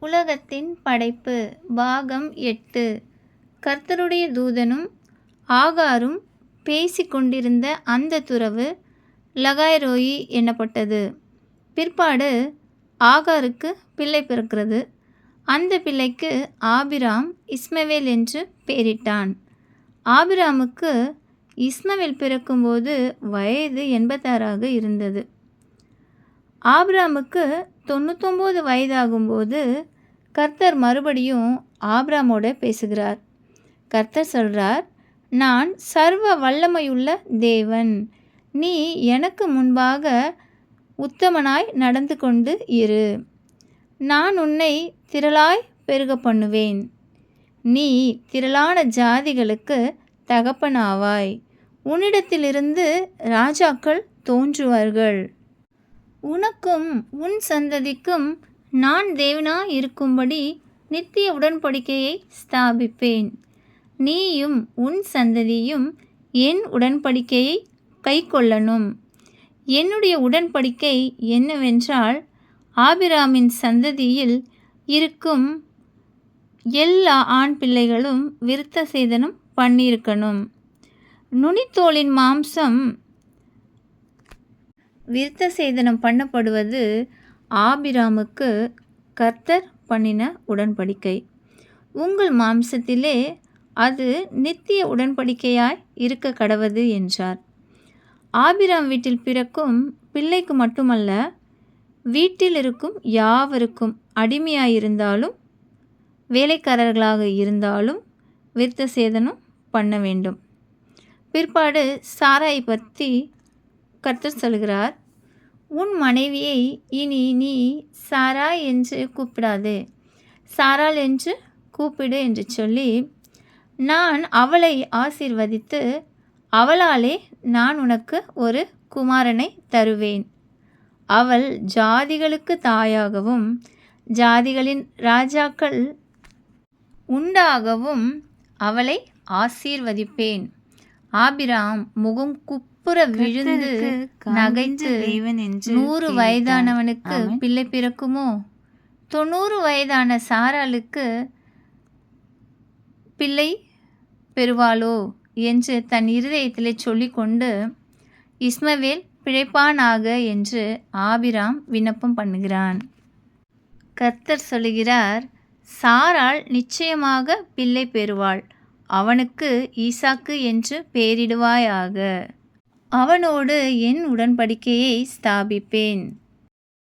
உலகத்தின் படைப்பு. பாகம் எட்டு. கர்த்தருடைய தூதனும் ஆகாரும் பேசிக் கொண்டிருந்த அந்த துறவு லகாய்ரோயி எனப்பட்டது பிற்பாடு ஆகாருக்கு பிள்ளை பிறக்கிறது. அந்த பிள்ளைக்கு ஆபிராம் இஸ்மவேல் என்று பெயரிட்டான். ஆபிராமுக்கு இஸ்மவேல் பிறக்கும்போது வயது எண்பத்தாறாக இருந்தது. ஆப்ராமுக்கு தொண்ணூத்தொம்போது வயதாகும்போது கர்த்தர் மறுபடியும் ஆப்ராமோட பேசுகிறார். கர்த்தர் சொல்கிறார் நான் சர்வ வல்லமையுள்ள தேவன். நீ எனக்கு முன்பாக உத்தமனாய் நடந்து கொண்டு இரு. நான் உன்னை திரளாய் பெருக பண்ணுவேன். நீ திரளான ஜாதிகளுக்கு தகப்பனாவாய். உன்னிடத்திலிருந்து ராஜாக்கள் தோன்றுவார்கள். உனக்கும் உன் சந்ததிக்கும் நான் தேவனாய் இருக்கும்படி நித்திய உடன்படிக்கையை ஸ்தாபிப்பேன். நீயும் உன் சந்ததியும் என் உடன்படிக்கையை கைக்கொள்ளணும். என்னுடைய உடன்படிக்கை என்னவென்றால் ஆபிராமின் சந்ததியில் இருக்கும் எல்லா ஆண் பிள்ளைகளும் விருத்த சேதனம் பண்ணியிருக்கணும். நுனித்தோலின் மாம்சம் விருத்த சேதனம் பண்ணப்படுவது ஆபிராமுக்கு கர்த்தர் பண்ணின உடன்படிக்கை. உங்கள் மாம்சத்திலே அது நித்திய உடன்படிக்கையாய் இருக்க கடவது என்றார். ஆபிராம் வீட்டில் பிறக்கும் பிள்ளைக்கு மட்டுமல்ல வீட்டில் இருக்கும் யாவருக்கும் அடிமையாயிருந்தாலும் வேலைக்காரர்களாக இருந்தாலும் விருத்த சேதனம் பண்ண வேண்டும். பிற்பாடு சாராயை பற்றி கர்த்தர் சொல்கிறார் உன் மனைவியை இனி நீ சாரா என்று கூப்பிடாது. சாரால் என்று கூப்பிடு என்று சொல்லி நான் அவளை ஆசீர்வதித்து அவளாலே நான் உனக்கு ஒரு குமாரனை தருவேன். அவள் ஜாதிகளுக்கு தாயாகவும் ஜாதிகளின் ராஜாக்கள் உண்டாகவும் அவளை ஆசீர்வதிப்பேன். ஆபிராம் முகம் குப்புற விழுந்து நகைத்து நூறு வயதானவனுக்கு பிள்ளை பிறக்குமோ? தொண்ணூறு வயதான சாராளுக்கு பிள்ளை பெறுவாளோ? என்று தன் இருதயத்திலே சொல்லிக்கொண்டு இஸ்மவேல் பிழைப்பானாக என்று ஆபிராம் விண்ணப்பம் பண்ணுகிறான். கர்த்தர் சொல்லுகிறார் சாராள் நிச்சயமாக பிள்ளை பெறுவாள். அவனுக்கு ஈசாக்கு என்று பெயரிடுவாயாக. அவனோடு என் உடன்படிக்கையை ஸ்தாபிப்பேன்.